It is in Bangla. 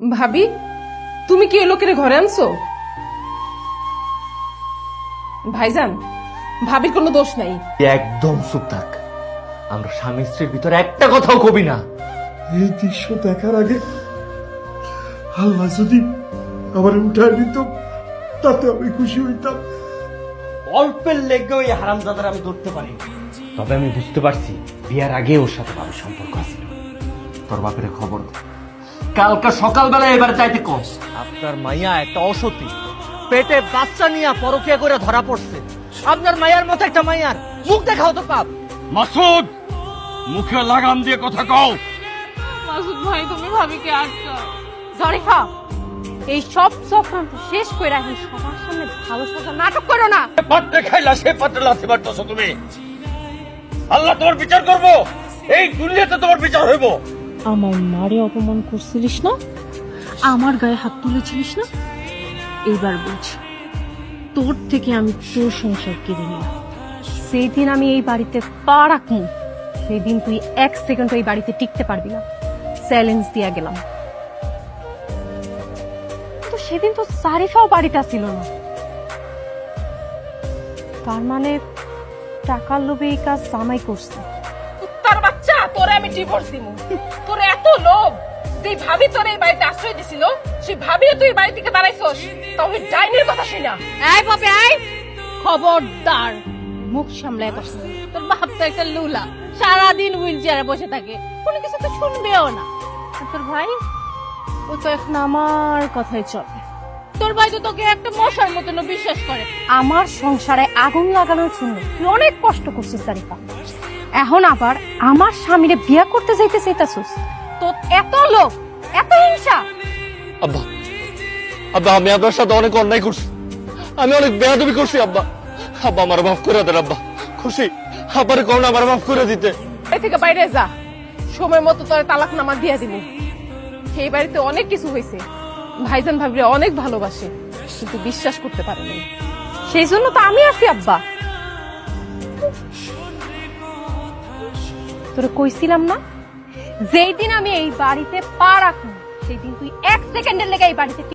ভাবি তুমি কি এই লোকের ঘরে আনছো? ভাইজান ভাবির কোনো দোষ নাই। একদম চুপ থাক। আমরা স্বামী স্ত্রীর ভিতরে একটা কথাও কবি না। এই দৃশ্য দেখার আগে আল্লাহ যদি আমার উঠায় নিত তাতে আমি খুশি হইতাম। অল্পের লেগে ওই হারামজাদার আমি ধরতে পারি। তবে আমি বুঝতে পারছি বিয়ার আগে ওর সাথে ভালো সম্পর্ক আছে। তোর বাপের খবর কালকা সকালবেলা এবারে যাইতে কম আপনার মাইয়া একটা অসতী। পেটে বাচ্চা নিয়ে পরকিয়া করে ধরা পড়ছে। আপনার মাইয়ার মতো একটা মাইয়ার মুখ দেখাও তো পাপ। মাসুদ মুখে লাগাম দিয়ে কথা কও। মাসুদ ভাই তুমি ভাবিকে আটকাও জরিফা এই সব স্বপ্ন শেষ করে রাখি সবার সামনে ভালো সাজা নাটক করো না। পাত্রে খাইলা সে পাত্রে লাথি মারতেছো তুমি। আল্লাহ তোমার বিচার করব। এই দুনিয়াতে তোমার বিচার হইব। আমার মারে অপমান করছিলিস না? আমার গায়ে হাত তুলেছিলিস না? এইবার বুঝ, তোর থেকে আমি তোর সংসার কেড়ে নিলাম সেই দিন আমি এই বাড়িতে পা রাখব সেই দিন তুই এক সেকেন্ড এই বাড়িতে টিকতে পারবি না। চ্যালেঞ্জ দিয়া গেলাম। তো সেদিন তো সারিফাও বাড়িতে আসছিল না। তার মানে টাকার লোভে এই কাজ জামাই করছে। আমি ডিভোর্স দিমু। তোর এত লোভ। তুই ভাবি তোর এই বাড়িতে আশ্রয় দিছিল, সেই ভাবি তুই বাড়ি থেকে বাড়াইছস। তবে ডাইনের কথা শুনা এই বাপে এই! খবরদার। মুখ সামলায় বসে তোর বাপ তো একটা লুলা। সারাদিন হুইল চেয়ারে বসে থাকে। কোনো কিছু তো শুনবেও না। তোর ভাই? ও তো এখন আমার কথাই চলে। তোর ভাই তো তোকে একটা মশার মতন বিশ্বাস করে। আমার সংসারে আগুন লাগানোর জন্য তুই অনেক কষ্ট করছিস, সারিফা। এখন আবার আমার স্বামীরে বিয়ে করতে যাইতে চাইতাছিস? তো এত লোক এত হিংসা। আব্বা আব্বা আমি আপনার সাথে অনেক অন্যায় করছি। আমি অনেক বেয়াদবি করছি আব্বা। আব্বা আমার মাফ করে দেন আব্বা। খুশি? আব্বার করুন আমার মাফ করে দিতে। এই থেকে বাইরে যা। সময় মতো তোর তালাক নামা দিয়ে দিবি। সেই বাড়িতে অনেক কিছু হয়েছে। ভাইজান ভাবিরে অনেক ভালোবাসে কিন্তু বিশ্বাস করতে পারেনি সেই জন্য তো আমি আছি আব্বা। তোরে কইছিলাম না? যেই দিন আমি এই বাড়িতে পা রাখব সেই দিন তুই এক সেকেন্ডের লেগে এই বাড়িতে